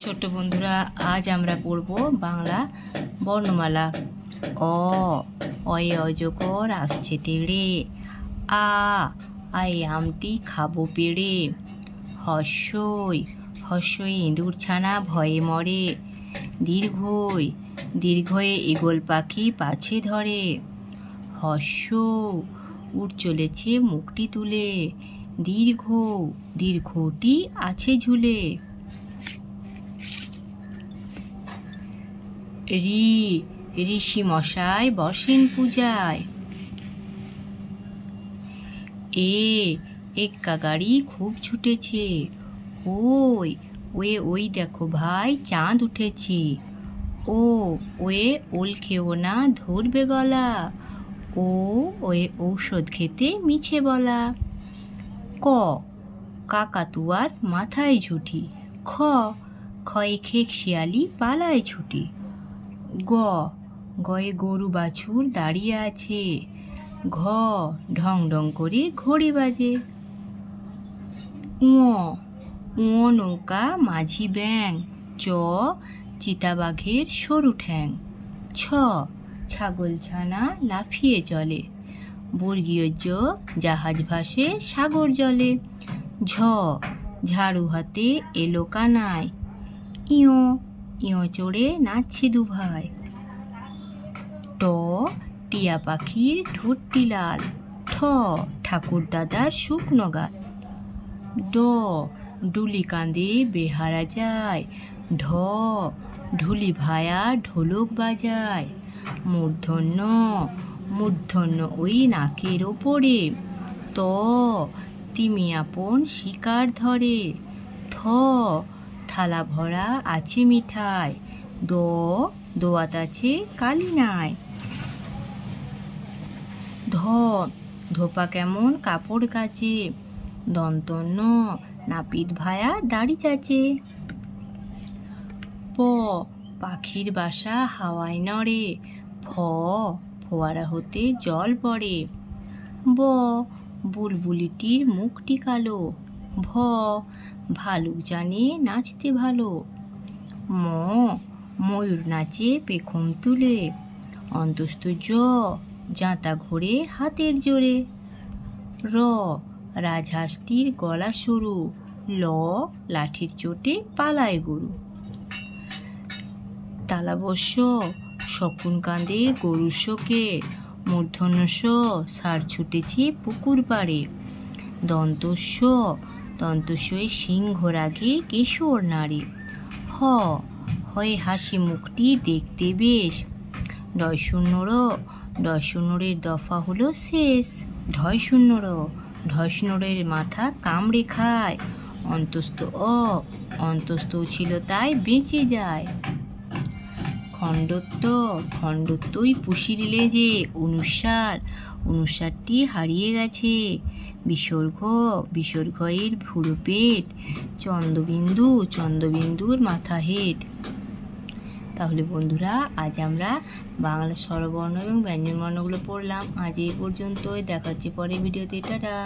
ছোট্ট বন্ধুরা, আজ আমরা পড়ব বাংলা বর্ণমালা। অ, অয়ে অজগর আসছে তেড়ে। আ, আয় আমটি খাব পেড়ে। হস্যই হস্যই ইঁদুর ছানা ভয়ে মরে। দীর্ঘই, দীর্ঘয়ে ইগল পাখি পাছে ধরে। হস্য উঠ চলেছে মুখটি তুলে। দীর্ঘ, দীর্ঘটি আছে ঝুলে। রি, ঋষি মশাই বসেন পূজায়। এ, এক্কা গাড়ি খুব ছুটেছে। ওই, ওয়ে, ওই দেখো ভাই, চাঁদ উঠেছে। ও, ওয়ে, ওল খেও না, ধরবে গলা। ও, ওয়ে, ঔষধ খেতে মিছে বলা। ক কাকাতুয়ার মাথায় ঝুঁটি। খ খয়ে খেক শিয়ালি পালায় ছুটি। গ, গয়ে গরু বাছুর দাঁড়িয়ে আছে। ঘ, ঢং ঢং করে ঘড়ি বাজে। উ উ নৌকা, মাঝি ব্যাং। চ, চিতাবাঘের সরু ঠ্যাং। ছ, ছাগল ছানা লাফিয়ে চলে। বর্গীয় জ জাহাজ ভাসে সাগর জলে। ঝ, ঝাড়ু হাতে এলো কানায়। ইয় ইয় চড়ে নাচছে দু ভাই ট, টিয়া পাখির ঠোঁটটি লাল। ঠ, ঠাকুর দাদার শুকনো গাল। ড, ডুলি কাঁদে বেহারা যায়। ঢ, ঢুলি ভায়া ঢোলক বাজায়। মূর্ধন্য মূর্ধন্য ওই নাকের ওপরে। ত, তিমি আপন শিকার ধরে। থ থালা ভরা আছে মিঠাই। দ দোয়াত আছে কালি নাই ধ, ধোপা কেমন কাপড় কাচে। দন্তন্য নাপিত ভায়া দাড়ি চাচে। প, পাখির বাসা হাওয়ায় নড়ে। ফ, ফোয়ারা হতে জল পড়ে। ব, বুলবুলিটির মুখটি কালো। ভ ভালুক জানে নাচতে ভালো। ম, ময়ূর নাচে পেখম তুলে। অন্তস্থ জ, জাঁতা ঘোরে হাতের জোরে। র, রাজহাঁসটির গলা সরু। ল, লাঠির চোটে পালায় গরু। তালাবস্য শকুন কাঁদে গরুর শোকে। মূর্ধন্য সার ছুটেছে পুকুর পাড়ে। দন্তস্য দন্তস্বয়ে সিংহ রাগে কিশোর নারী। হ, হয় হাসি মুখটি দেখতে বেশ। ডয় শূন্যর ডয় শূন্যরের দফা হলো শেষ। ঢয় শূন্যর ঢয় শূন্যরের মাথা কামড়ে খায়। অন্তস্থ অ, অন্তস্থ ছিল তাই বেঁচে যায়। খণ্ডত্ব, খণ্ডত্বই পুষির যে অনুসার, অনুসারটি হারিয়ে গেছে। বিসর্গ, বিসর্গয়ের ভুরু পেট চন্দ্রবিন্দু, চন্দ্রবিন্দুর মাথা হেট তাহলে বন্ধুরা, আজ আমরা বাংলা স্বরবর্ণ এবং ব্যঞ্জনবর্ণগুলো পড়লাম। আজ এই পর্যন্তই। দেখাচ্ছি পরে পরের ভিডিওতে। টাটা!